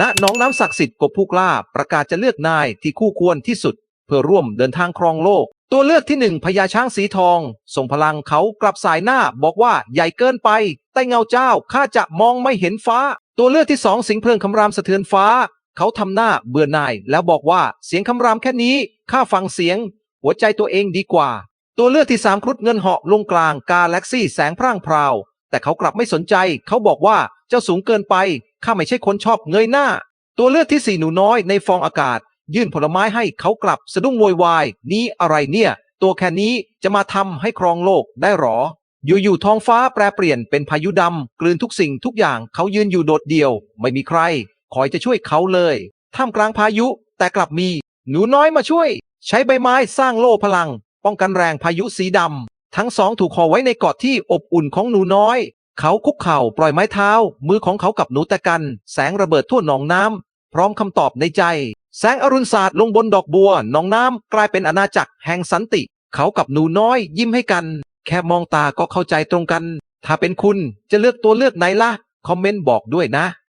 ณน้องน้ำศักดิ์สิทธิ์กบผู้กล้าประกาศจะเลือกนายที่คู่ควรที่สุด เพื่อร่วมเดินทางครองโลก ตัวเลือกที่หนึ่งพญาช้างสีทองส่งพลังเขากลับสายหน้าบอกว่าใหญ่เกินไป ใต้เงาเจ้าข้าจะมองไม่เห็นฟ้า ตัวเลือกที่สองสิงเพลิงคำรามสะเทือนฟ้า เขาทำหน้าเบื่อหน่ายแล้วบอกว่าเสียงคำรามแค่นี้ข้าฟังเสียง หัวใจตัวเองดีกว่า ตัวเลือกที่สามครุฑเงินเหาะลงกลางกาแล็กซี่แสงพร่างพราว แต่เขากลับไม่สนใจ เขาบอกว่าเจ้าสูงเกินไป ข้าไม่ใช่คนชอบเงยหน้า ตัวเลือกที่สี่หนูน้อยในฟองอากาศ ยื่นผลไม้ให้เขากลับสะดุ้งโวยวาย นี่อะไรเนี่ย ตัวแค่นี้จะมาทำให้ครองโลกได้หรอ อยู่ๆท้องฟ้าแปรเปลี่ยนเป็นพายุดำกลืนทุกสิ่งทุกอย่างเขายืนอยู่โดดเดี่ยว ไม่มีใคร คอยจะช่วยเขาเลยท่ามกลางพายุ แต่กลับมี หนูน้อยมาช่วย ใช้ใบไม้สร้างโล่พลัง ป้องกันแรงพายุสีดำ ทั้งสองถูกห่อไว้ในกาะที่อบอุ่นของหนูน้อย เขาคุกเข่าปล่อยไม้เท้า มือของเขากับหนูตะกัน แสงระเบิดทั่วหนองน้ำพร้อมคำตอบในใจ แสงอรุณศาสตร์ลงบนดอกบัวหนองน้ำกลายเป็นอาณาจักรแห่งสันติ เขากับหนูน้อยยิ้มให้กัน แค่มองตาก็เข้าใจตรงกัน ถ้าเป็นคุณจะเลือกตัวเลือกไหนล่ะ คอมเมนต์บอกด้วยนะ